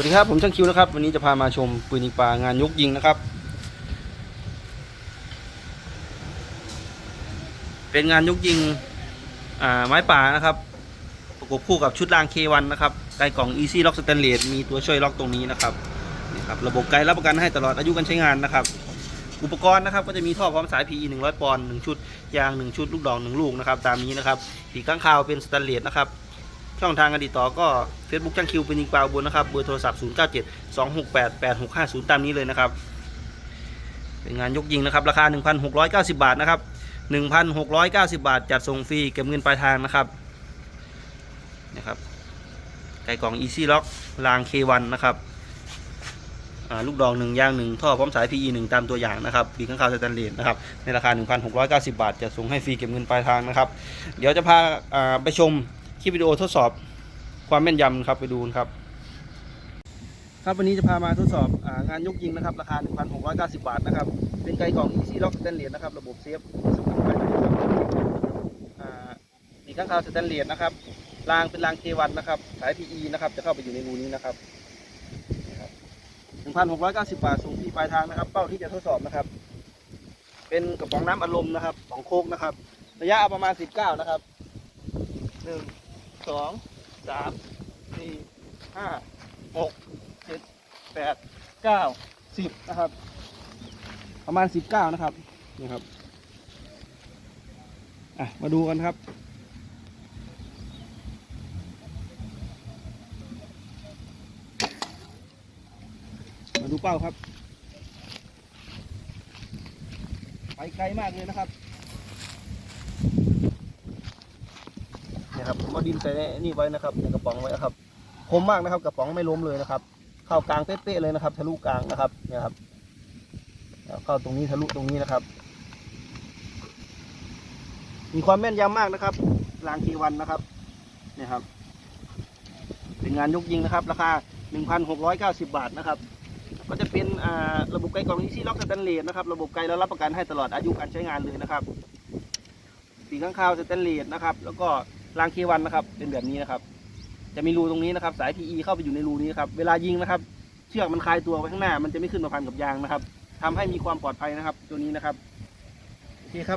วัสดีครับผมช่างคิวนะครับวันนี้จะพามาชมปืนยิงปลางานยกยิงนะครับ เป็นงานยกยิงไม้ป่านะครับ ประกบคู่กับชุดราง K1 นะครับไกกล่อง Easy Lock Stainless มีตัวช่วยล็อกตรงนี้นะครับนี่ครับระบบไกรับประกันให้ตลอดอายุการใช้งานนะครับ อุปกรณ์นะครับก็จะมีท่อพร้อมสาย PE 100 ปอนด์1ชุดยาง 1 ชุดลูกดอก1ลูกนะครับตามนี้นะครับปีกข้างคาวเป็นสแตนเลสนะครับ ช่องทางการติดต่อก็ Facebook ช่างคิวเป็นยิงปลาอุบนนะครับ เบอร์โทรศัพท์ 0 9 7 2 6 8 8 6 5 0 ตามนี้เลยนะครับ เป็นงานยกยิงนะครับ ราคา 1,690 บาทนะครับ 1,690 บาท จัดส่งฟรีเก็บเงินปลายทางนะครับนะครับไก่กล่อง Easy Lock ราง K1 นะครับลูกดอกหนึ่งยางหนึ่งท่อพร้อมสาย PE 1ตามตัวอย่างนะครับปีกข้างคาวสแตนเลสนะครับในราคา 1,690 บาท จะส่งให้ฟรีเก็บเงินปลายทางนะครับ เดี๋ยวจะพาไปชม คลิปวิดีโอทดสอบความแม่นยำครับไปดูครับ ครับวันนี้จะพามาทดสอบองานยกยิงนะครับ ราคา 1,690 บาทนะครับ เป็นไกลกล่อง Easy Lock Stainless นะครับ ระบบเซฟสมุนไพรนะครับมีกข้างคาวสแตนเลสนะครับรางเป็นราง K1 นะครับ สาย PE นะครับ จะเข้าไปอยู่ในรูนี้นะครับนะครับ1,690 บาทส่งที่ปลายทางนะครับ เป้าที่จะทดสอบนะครับ เป็นกระป๋องน้ำอารมณ์นะครับของโคกนะครับ ระยะประมาณ 19 นะครับหนึ่ง สองสามสี่ห้าหกเจ็ดแปดเก้าสิบนะครับ ประมาณสิบเก้านะครับนี่ครับอะมาดูกันครับมาดูเป้าครับ ไปไกลมากเลยนะครับ นี่ยครับผมเอาดินใส่นนี่ไว้นะครับในกระป๋องไว้นะครับคมมากนะครับกระป๋องไม่ล้มเลยนะครับ เข้ากลางเป๊ะๆเลยนะครับ ทะลุกลางนะครับเนี่ยครับแล้วเข้าตรงนี้ทะลุตรงนี้นะครับ มีความแม่นยำมากนะครับรางทีวันนะครับเนี่ยครับ เป็นงานยกยิงนะครับ ราคา 1,690 บาทนะครับ ก็จะเป็นระบบไกลกล่องอีซี่ล็อกสแตนเลสนะครับ ระบบไกลแล้วรับประกันให้ตลอดอายุการใช้งานเลยนะครับปีข้างคาวสแตนเลสนะครับ แล้วก็ รางเควันนะครับ เป็นแบบนี้นะครับ จะมีรูตรงนี้นะครับ สาย PE เข้าไปอยู่ในรูนี้ครับเวลายิงนะครับ เชือกมันคลายตัวไปข้างหน้า มันจะไม่ขึ้นมาพันกับยางนะครับทำให้มีความปลอดภัยนะครับ ตัวนี้นะครับโอเคครับ